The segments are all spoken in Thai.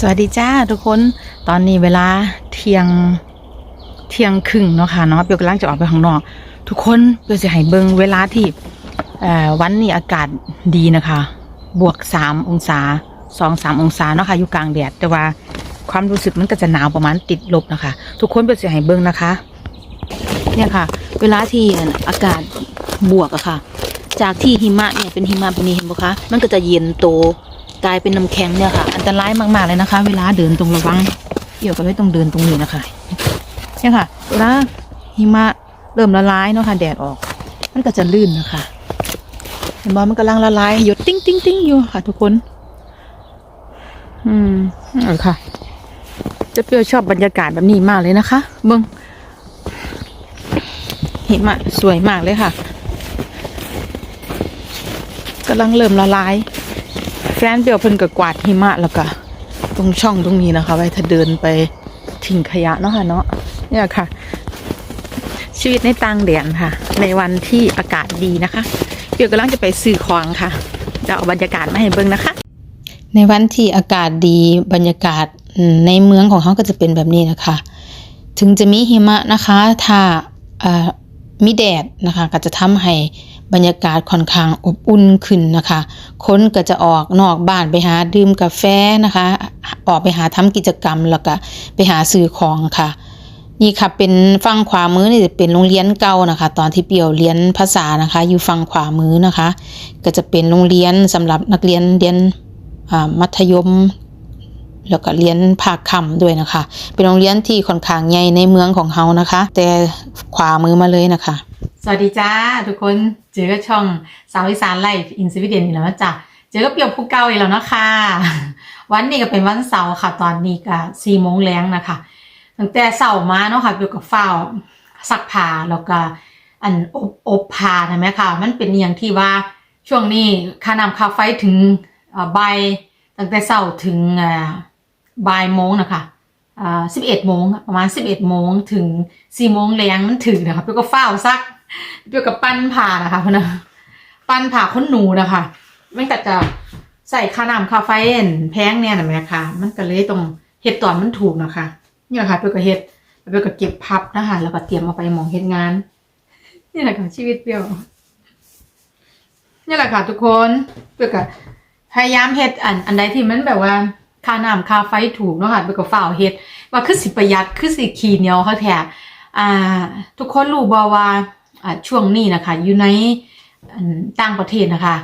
สวัสดีจ้าทุกคนตอนนี้เวลาเที่ยงเที่ยงครึ่งเนาะค่ะเนาะเปียวกำลังจะออกไปข้างนอก ทุกคนเปียวจะให้เบิงเวลาที่วันนี้อากาศดีนะคะ บวกสามองศาสองสามองศาเนาะค่ะอยู่กลางแดดแต่ว่าความรู้สึกมันก็จะหนาวประมาณติดลบนะคะ ทุกคนเปียวจะให้เบิงนะคะ เนี่ยค่ะ เวลาที่อากาศบวกอะค่ะ จากที่หิมะเนี่ยเป็นหิมะแบบนี้เห็นปะคะมันก็จะเย็นโต กลายเป็นน้ำแข็งเนี่ยค่ะ อันตรายมากๆเลยนะคะ เวลาเดินตรงระวังเกี่ยวกับไม่ต้องเดินตรงนี้นะคะเนี่ยค่ะ เวลาหิมะเริ่มละลายเนาะค่ะแดดออก มันก็จะลื่นนะคะเห็นบอมันกำลังละลายหยดติ้งติ้งติ้งอยู่ค่ะ ทุกคน อืมเออค่ะ จะเปรียวชอบบรรยากาศแบบนี้มากเลยนะคะเบิ้งหิมะสวยมากเลยค่ะกำลังเริ่มละลาย แฟนเปียวเพิ่นก็กวาดหิมะแล้วก็ตรงช่องตรงนี้นะคะ ไว้ถ้าเดินไปทิ้งขยะเนาะค่ะเนาะเนี่ยค่ะ ชีวิตในต่างแดนค่ะ ในวันที่อากาศดีนะคะ เปียวกำลังจะไปซื้อของค่ะจะเอาบรรยากาศมาให้เบิ่งนะคะ ในวันที่อากาศดีบรรยากาศในเมืองของเขาก็จะเป็นแบบนี้นะคะ ถึงจะมีหิมะนะคะ ถ้าเอ่อมีแดดนะคะ ก็จะทำให้ บรรยากาศค่อนข้างอบอุ่นขึ้นนะคะ คนก็จะออกนอกบ้านไปหาดื่มกาแฟนะคะ ออกไปหาทำกิจกรรมแล้วก็ไปหาซื้อของค่ะ นี่ค่ะเป็นฝั่งขวามือนี่จะเป็นโรงเรียนเก่านะคะ ตอนที่เปียวเรียนภาษานะคะ อยู่ฝั่งขวามือนะคะ ก็จะเป็นโรงเรียนสำหรับนักเรียนเรียนอ่ามัธยมแล้วก็เรียนภาคคำด้วยนะคะ เป็นโรงเรียนที่ค่อนข้างใหญ่ในเมืองของเฮานะคะ แต่ขวามือมาเลยนะคะ สวัสดีจ้าทุกคน เจอกับช่องสาวอีสานไลฟ์อินสวิเดนอีกแล้วนะจ้ะเจอกับเปียวผู้เก่าอีกแล้วนะคะวันนี้ก็เป็นวันเสาร์ค่ะ ตอนนี้ก็สี่โมงแรงนะคะตั้งแต่เสาร์มาเนาะค่ะเปียวกับฝ้าวซักผ้าแล้วก็อันอบอบผ้าใช่ไหมคะมันเป็นอย่างที่ว่าช่วงนี้ค่าน้ำค่าไฟถึงบ่ายตั้งแต่เสาร์ถึงบ่ายโมงนะคะอ่าสิบเอ็ดโมงประมาณสิบเอ็ดโมงถึงสี่โมงแรงมันถึงนะคะเปียวก็เฝ้าซัก เปียวกับปั้นผ่านะคะพนะปั้นผ่าค้นหนูนะคะไมันก็จะใส่ค่าน้ำค่าไฟเอ็นแพงเนี่ยนะแม่ค่ะ มันก็เลยตรงเฮ็ดตอนมันถูกนะคะนี่แหละค่ะเปียวก็เฮ็ดเปียวก็เก็บพับนะคะแล้วก็เตรียมเอาไปมองเฮ็ดงาน นี่แหละค่ะชีวิตเปียวนี่แหละค่ะทุกคนเปียวก็พยายามเฮ็ดอันอันใดที่มันแบบว่าค่าน้ำค่าไฟถูกเนาะค่ะเปียวก็ฝ้าวเฮ็ดว่าคือสิประหยัดคือสิขีเหนียวเขาแท้อ่า ทุกคนรู้บ่ว่าอ่า ช่วงนี้นะคะ อยู่ในต่างประเทศนะคะ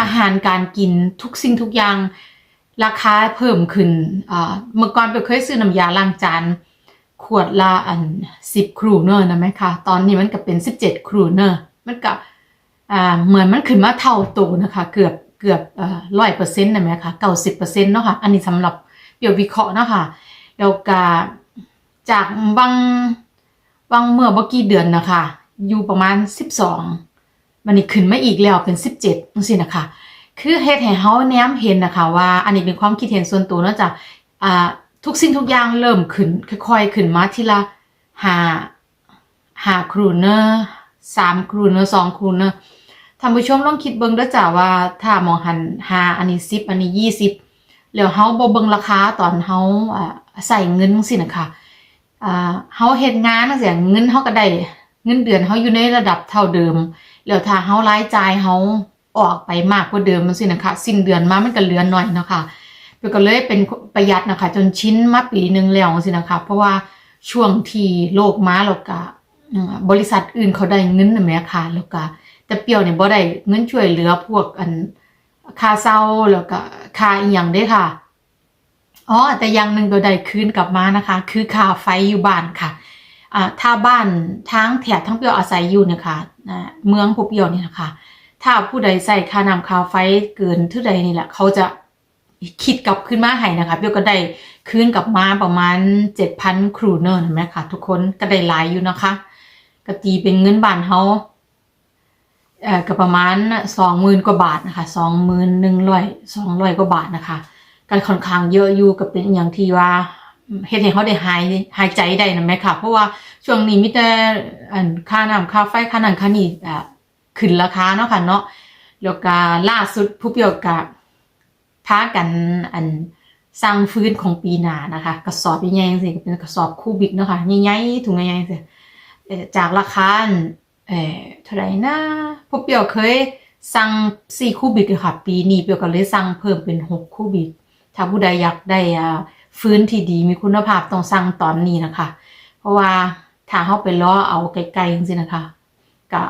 อาหารการกินทุกสิ่งทุกอย่างราคาเพิ่มขึ้นเมื่อก่อนเปเคยซื้อน้ำยาล้างจานขวดละอันสิบครูเนอร์นะไหมคะตอนนี้มันก็เป็นสิบเจ็ดครูเนอร์มันก็เหมือนมันขึ้นมาเท่าตัวนะคะ เกือบเกือบร้อยเปอร์เซ็นต์นะไหมคะเก้าสิบเปอร์เซ็นต์เนาะค่ะอันนี้สำหรับเดี๋ยววิเคราะห์เนาะค่ะแล้วก็จากบาง บางเมื่อบ่กี่เดือนนะคะ อยู่ประมาณ 12มันนี่ขึ้นมาอีกแล้วเป็น 17จังซี่นะคะ คือเฮ็ดให้เฮาแนมเห็นนะคะ ว่าอันนี้เป็นความคิดเห็นส่วนตัวเนาะจ้ะอ่าทุกสิ่งทุกอย่างเริ่มขึ้นค่อยๆขึ้นมาทีละหาหาครูเนอร์สามครูเนอร์สองครูเนอร์ท่านผู้ชมลองคิดเบิ่งด้อจ้ะว่าถ้ามองหันหาอันนี้10อันนี้20แล้วเฮาบ่เบิ่งราคาตอนเฮาใส่เงินจังซี่นะคะ อ่าเฮาเฮ็ดงานจังซี่เงินเฮาก็ได้เงินเดือนเฮาอยู่ในระดับเท่าเดิม แล้วถ้าเฮารายจ่ายเฮาออกไปมากกว่าเดิมจังซี่นะคะสิ้นเดือนมามันก็เหลือน้อยเนาะค่ะเพิ่นก็เลยเป็นประหยัดนะคะ จนชิ้นมาปีหนึ่งแล้วจังซี่นะคะ เพราะว่าช่วงที่โลกมาแล้วก็บริษัทอื่นเขาได้เงินน่ะแหม่ค่ะแล้วก็แต่เปียวเนี่ยบ่ได้เงินช่วยเหลือพวกอันค่าเศร้าแล้วก็ค่าอีหยังเด้ค่ะ อ๋อแต่อย่างหนึ่งตัวใดคืนกลับมานะคะ คือค่าไฟอยู่บ้านค่ะอ่าถ้าบ้านทั้งแถบทั้งเปียวอาศัยอยู่เนี่ยค่ะเมืองผู้เปียวเนี่ยนะคะ ถ้าผู้ใดใส่ค่าน้ำค่าไฟเกินเท่าใดนี่แหละเขาจะคิดกลับขึ้นมาให้นะคะเปียวก็ได้คืนกลับมาประมาณเจ็ดพันครูเนอร์เห็นะแม่ค่ะทุกคนก็ได้หลายอยู่นะคะก็ตีเป็นเงินบ้านเฮาเอ่อก็ประมาณสองหมื่นกว่าบาทนะคะสองหมื่นหนึ่งร้อยสองร้อยกว่าบาทนะคะ การค่อนข้างเยอะอยู่ก็เป็นอย่างที่ว่าเฮ็ดให้เขาได้หายหายใจได้นะแม่ค่ะ เพราะว่าช่วงนี้มีแต่อันค่าน้ำค่าไฟค่านั้นค่านี้อะขึ้นราคาเนาะค่ะเนาะแล้วก็ล่าสุดผู้เปียวกับพากันอันสร้างฟื้นของปีหน้านะคะ กระสอบใหญ่ๆสิเป็นกระสอบคูบิกเนาะค่ะใหญ่ๆถุงใหญ่ๆสิจากราคาเอ่อเท่าไหร่นะพวกเปียวเคยสั่ง4คูบิกค่ะ ปีนี้เปียวก็เลยสั่งเพิ่มเป็น6คูบิก ถ้าผู้ใดอยากได้ฟื้นที่ดีมีคุณภาพต้องสั่งตอนนี้นะคะ เพราะว่าถ้าเฮาไปล้อเอาไกลๆจังซี่นะคะก็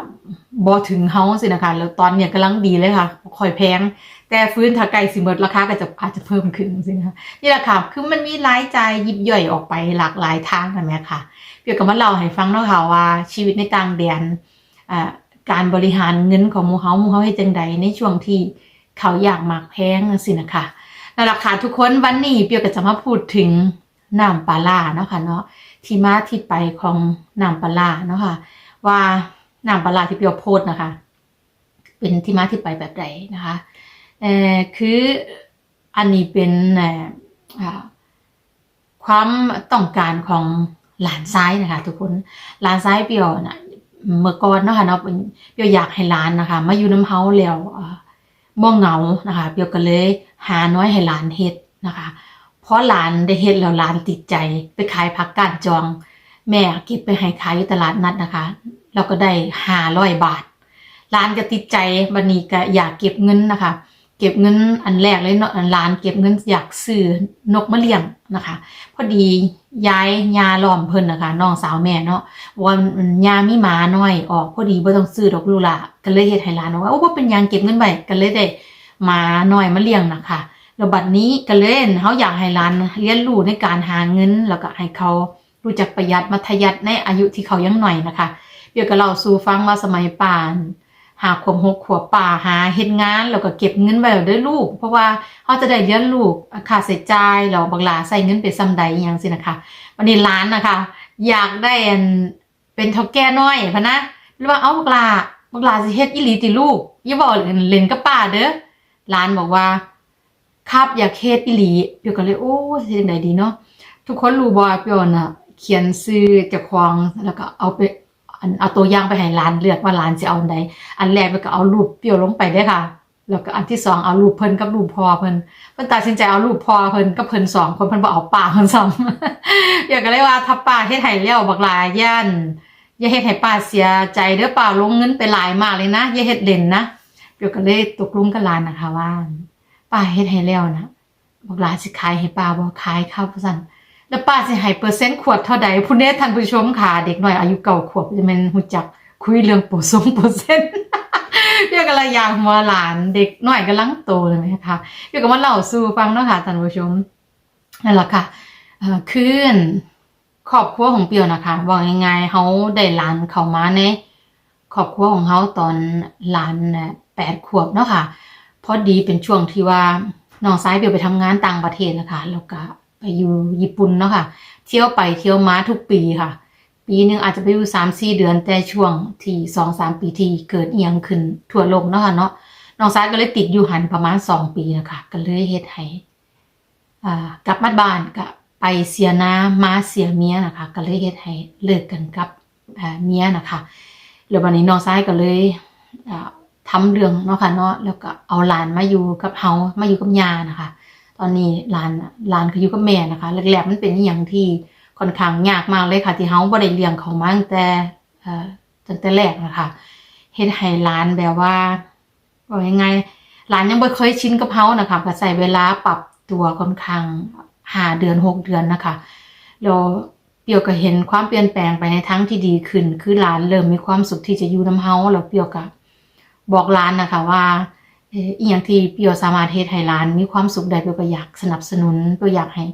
บ่ถึงเฮาสินะคะแล้วตอนเนี้ยกำลังดีเลยค่ะค่อยแพง แต่ฟื้นถ้าไกลสิหมดราคาก็จะอาจจะเพิ่มขึ้นจังซี่นะคะนี่แหละค่ะคือมันมีรายใจยิบย่อยออกไปหลากหลายทางกันแหมค่ะเปียวก็มาเล่าให้ฟังเนาะค่ะว่าชีวิตในต่างแดนการบริหารเงินของมูเฮามูเฮาเฮ็ดจังใดในช่วงที่เขาอยากมากแพงจังซี่นะคะ นั่นแหละค่ะทุกคนวันนี้เปียวก็จะมาพูดถึงน้ำปลาล่าเนาะค่ะเนาะที่มาที่ไปของน้ำปลาล่าเนาะค่ะ ว่าน้ำปลาล่าที่เปียวโพสนะคะ เป็นที่มาที่ไปแบบใดนนะคะเอ่อคืออันนี้เป็นเอ่อความต้องการของหลานซ้ายนะคะ ทุกคนหลานซ้ายเปียวนะเมื่อก่อนเนาะค่ะเนาะเปียวอยากให้หลานนะคะ มาอยู่น้ำเฮาแล้วอ่าบ่เหงานะคะ เปียวก็เลย หาน้อยให้หลานเฮ็ดนะคะ เพราะหลานได้เฮ็ดแล้วหลานติดใจไปขายผักกาดจอง แม่เก็บไปให้ขายอยู่ตลาดนัดนะคะ เราก็ได้ห้าร้อยบาทหลานก็ติดใจบัดนี้ก็อยากเก็บเงินนะคะ เก็บเงินอันแรกเลยเนาะหลานเก็บเงินอยากซื้อนกมะเลี้ยงนะคะ พอดีย้ายยาล้อมเพิ่นนะคะน้องสาวแม่เนาะว่ามันยามีหมาน้อยออกพอดีบ่ต้องซื้อดอกลูละก็เลยเฮ็ดให้หลานว่าโอ้บ่เป็นยังเก็บเงินไว้ก็เลยได้ หมาหน้อยมาเลี้ยงนะคะแล้วบัดนี้ก็เลยเขาอยากให้หลานเรียนรู้ในการหาเงิน แล้วก็ให้เขารู้จักประหยัดมัธยัติในอายุที่เขายังหน่อยนะคะเดี๋ยวก็เล่าสู่ฟังว่าสมัยป่านหาขวบหกขวบป่าหาเฮ็ดงานแล้วก็เก็บเงินไว้ด้วยลูก เพราะว่าเขาจะได้เลี้ยงลูกค่าใช้จ่ายแล้วบักหลาใส่เงินไปซ้ำใดอย่างสินะคะวันนี้ร้านนะคะ อยากได้เป็นท่าแก่น้อยพะนะหรือว่าเอาบักหลาบักหลาสิเฮ็ดอีหลีติลูกอย่าบอกเล่นกับป้าเด้อ ร้านบอกว่าครับอยากเฮ็ดอีหลีเปียวก็เลยโอ้สิจังไดดีเนาะทุกคนรู้บ่าเปียวน่ะ เขียนชื่อเจ้าของแล้วก็เอาไปอันเอาตัวอย่างไปให้ร้านเลือกว่าร้านสิเอาอันใดอันแรกเปียวก็เอารูปเปียวลงไปเด้ค่ะ แล้วก็อันที่สองเอารูปเพิ่นกับรูปพ่อเพิ่นเพิ่นตัดสินใจเอารูปพ่อเพิ่นกับเพิ่นสองคนเพิ่นบ่เอาป้าเพิ่นซ้ำเปียวก็เลยว่าถ้าป้าเฮ็ดให้แล้วบักหลายย่านอย่าเฮ็ดให้ป้าเสียใจเด้อป้าลงเงินไปหลายมากเลยนะอย่าเฮ็ดเล่นนะ เปียวก็เลยตกลงกับหลานนะคะว่าป้าเฮ็ดให้แล้วนะบอกหลานสิขายให้ป้าบ่ขายข้าวสั่นแล้วป้าสิให้เปอร์เซ็นต์ขวดเท่าใดผู้เนี้ท่านผู้ชมค่ะ เด็กน้อยอายุเก่าขวบจะแม่นฮู้จักคุยเรื่องโปรซงเปอร์เซ็นต์เปียวก็เลยอยากหัวหลานเด็กน้อยกำลังโตเลยไหมคะเปียวก็มาเล่าสู่ฟังเนาะค่ะท่านผู้ชมนั่นแหละค่ะเอ่อคืนครอบครัวของเปียวนะคะว่าง่ายๆเฮาได้หลานเข้ามาในครอบครัวของเขาตอนหลานน่ะ แปดขวบเนาะค่ะพอดีเป็นช่วงที่ว่าน้องซ้ายเปียวไปทำงานต่างประเทศนะคะแล้วก็ไปอยู่ญี่ปุ่นเนาะค่ะ เที่ยวไปเที่ยวมาทุกปีค่ะ ปีหนึ่งอาจจะไปอยู่สามสี่เดือนแต่ช่วงที่สองสามปีที่เกิดเอียงขึ้นทั่วโลกเนาะค่ะเนาะน้องซ้ายก็เลยติดอยู่หันประมาณสองปีนะคะก็เลยเฮ็ดให้กลับมาบ้านก็ไปเสียน้ามาเสียเมียนะคะ ก็เลยเฮ็ดให้เลิกกันกับเมียนะคะแล้ววันนี้น้องซ้ายก็เลย อ่าทำเรื่องเนาะค่ะเนาะแล้วก็เอาหลานมาอยู่กับเฮามาอยู่กับยานะคะ ตอนนี้หลานหลานก็อยู่กับแม่นะคะแรกๆมันเป็นอย่างที่ค่อนข้างยากมากเลยค่ะ ที่เฮาบ่ได้เลี้ยงเขามาตั้งแต่เอ่อตั้งแต่แรกนะคะเฮ็ดให้หลานแบบว่าว่ายังไงหลานยังบ่เคยชินกับเฮานะคะก็ใช้เวลาปรับตัวค่อนข้างหาเดือนหกเดือนนะคะแล้วเปียวก็เห็นความเปลี่ยนแปลงไปในทางที่ดีขึ้น คือหลานเริ่มมีความสุขที่จะอยู่น้ำเฮาแล้วเปียวก็บ บอกหลานนะคะว่าอ่ออีหยังที่เปียวสามารถเฮ็ดให้หลานมีความสุขได้เปียวก็อยากสนับสนุนเปียวอยากให้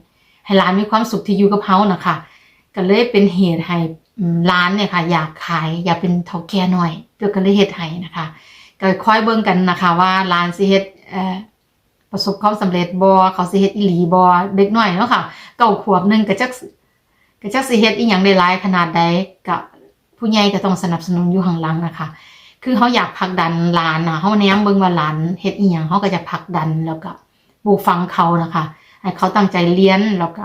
ให้หลานมีความสุขที่อยู่กับเฮานะคะก็เลยเป็นเหตุให้อืมหลานเนี่ยค่ะ อยากขายอยากเป็นเฒ่าแก่หน่อยเปียวก็เลยเฮ็ดให้นะคะก็ค่อยเบิ่งกันนะคะ ว่าหลานสิเฮ็ดเอ่อประสบความสำเร็จบ่เขาสิเฮ็ดอีหลีบ่เด็กหน้อยเนาะค่ะเก้าขวบหนึงก็จักก็จักสิเฮ็ดอีหยังได้หลายขนาดใดกับผู้ใหญ่ก็ต้องสนับสนุนอยู่ข้างหลังนะคะ คือเขาอยากผลักดันหลานนะเขาแนมเบิ่งว่าหลานเฮ็ดอีหยังเขาก็จะผลักดันแล้วก็ปลูกฟังเขานะคะให้เขาตั้งใจเรียนแล้วก็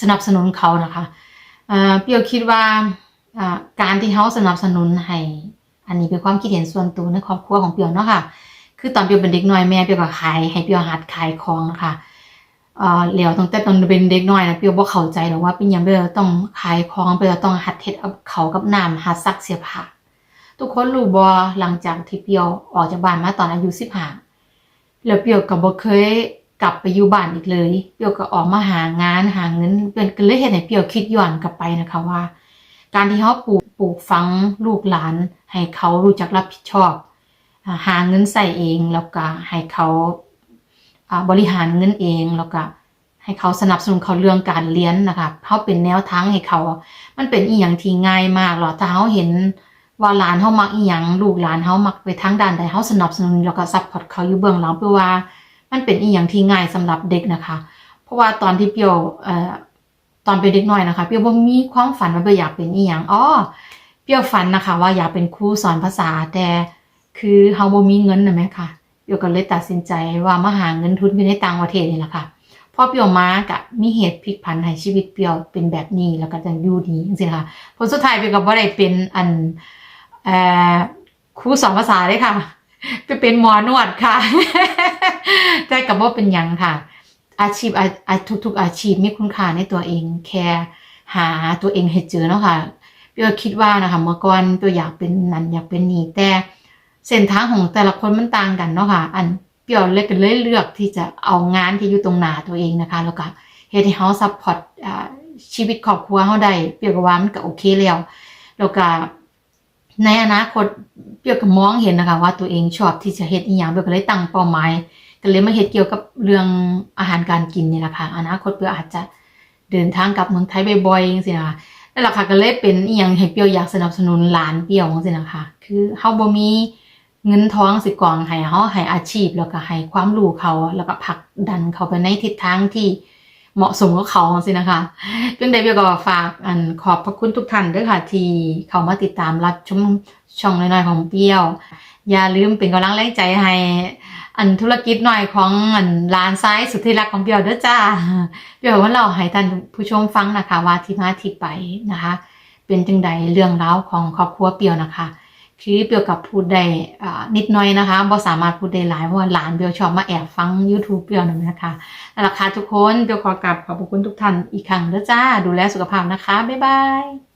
สนับสนุนเขานะคะเอ่อเปียวคิดว่าการที่เขาสนับสนุนให้อันนี้เป็นความคิดเห็นส่วนตัวในครอบครัวของเปียวเนาะค่ะ คือตอนเปียวเป็นเด็กน้อยแม่เปียวก็ขายให้เปียวหัดขายของนะคะเอ่อแล้วตั้งแต่ตอนเป็นเด็กน้อยนะเปียวบ่เข้าใจหรอกว่าเป็นยังเปียวต้องขายของเปียวต้องหัดเฮ็ดเขากับน้ำหัดซักเสื้อผ้า ทุกคนรู้บ่หลังจากที่เปียวออกจากบ้านมาตอนอายุ15แล้วเปียวก็บ่เคยกลับไปอยู่บ้านอีกเลย เปียวก็ออกมาหางานหาเงินเป็นก็เลยเฮ็ดให้เปียวคิดย้อนกลับไปนะคะว่า การที่เขาปลูกปลูกฝังลูกหลาน ให้เขารู้จักรับผิดชอบ หาเงินใส่เองแล้วก็ให้เขาอ่าบริหารเงินเองแล้วก็ให้เขาสนับสนุนเขาเรื่องการเรียนนะคะเขาเป็นแนวทางให้เขา มันเป็นอีหยังที่ง่ายมากหรอถ้าเขาเห็น ว่าหลานเขามักอีหยังลูกหลานเขามักไปทางด้านใดเขาสนับสนุนแล้วก็ซัพพอร์ตเขาอยู่เบื้องหลังเพื่อว่า มันเป็นอีหยังที่ง่ายสำหรับเด็กนะคะ เพราะว่าตอนที่เปียวเอ่อตอนเป็นเด็กน้อยนะคะ เปียวบ่มีความฝันว่าเปียวอยากเป็นอีหยังอ๋อเปียวฝันนะคะ ว่าอยากเป็นครูสอนภาษาแต่คือเฮาบ่มีเงินนะแม่ค่ะเปียวก็เลยตัดสินใจว่ามาหาเงินทุนอยู่ในต่างประเทศนี่แหละค่ะพอเปียวมากะมีเหตุพลิกผันให้ชีวิตเปียวเป็นแบบนี้แล้วก็จะอยู่ดีจังซี่ะผลสุดท้ายเปียวก็บ่ได้เป็นอัน ครูสอนภาษาเลยค่ะไปเป็นหมอนวดค่ะแต่ก็บ่เป็นยังค่ะ อาชีพอาทุกๆอาชีพมีคุณค่าในตัวเองแค่หาตัวเองให้เจอเนาะค่ะเปียวคิดว่านะคะเมื่อก่อนเปียวอยากเป็นนั่นอยากเป็นนี่แต่เส้นทางของแต่ละคนมันต่างกันเนาะค่ะ อันเปียวเลยก็เลยเลือกที่จะเอางานที่อยู่ตรงหน้าตัวเองนะคะ แล้วก็เฮ็ดให้เฮาซัพพอร์ตชีวิตครอบครัวเฮาได้เปียวก็ว่ามันก็โอเคแล้วแล้วก็ ในอนาคตเปียวก็มองเห็นนะคะ ว่าตัวเองชอบที่จะเฮ็ดอีหยังเปียวก็เลยตั้งเป้าหมายก็เลยมาเฮ็ดเกี่ยวกับเรื่องอาหารการกินนี่แหละค่ะ อนาคตเปียวอาจจะเดินทางกลับเมืองไทยบ่อยๆจังซี่นะคะนั่นแหละค่ะก็เลยเป็นอีหยังให้เปียวอยากสนับสนุนหลานเปียวจังซี่นะคะ คือเฮาบ่มีเงินท้องสิกองให้เฮาให้อาชีพแล้วก็ให้ความรู้เขาแล้วก็ผลักดันเขาไปในทิศทางที่ เหมาะสมกับเขาจังซี่นะคะเพียงใดเปียวก็ฝากอันขอบพระคุณทุกท่านด้วยค่ะ ที่เข้ามาติดตามรับชมช่องน้อยๆของเปียว อย่าลืมเป็นกำลังแรงใจให้อันธุรกิจหน่อยของอันร้านไซส์สุดที่รักของเปียวเด้อจ้าเปียวว่าเราให้ท่านผู้ชมฟังนะคะ ว่าที่มาที่ไปนะคะ เป็นจังใดเรื่องราวของครอบครัวเปียวนะคะ คือเปียวกับพูดได้นิดหน่อยนะคะบ่สามารถพูดได้หลายเพราะว่าหลานเปียวชอบมาแอบฟัง YouTube เปียวนั่นนะคะนั่นแหละค่ะทุกคนเปียวขอกลับขอบคุณทุกท่านอีกครั้งแล้วจ้า ดูแลสุขภาพนะคะ บ๊ายบาย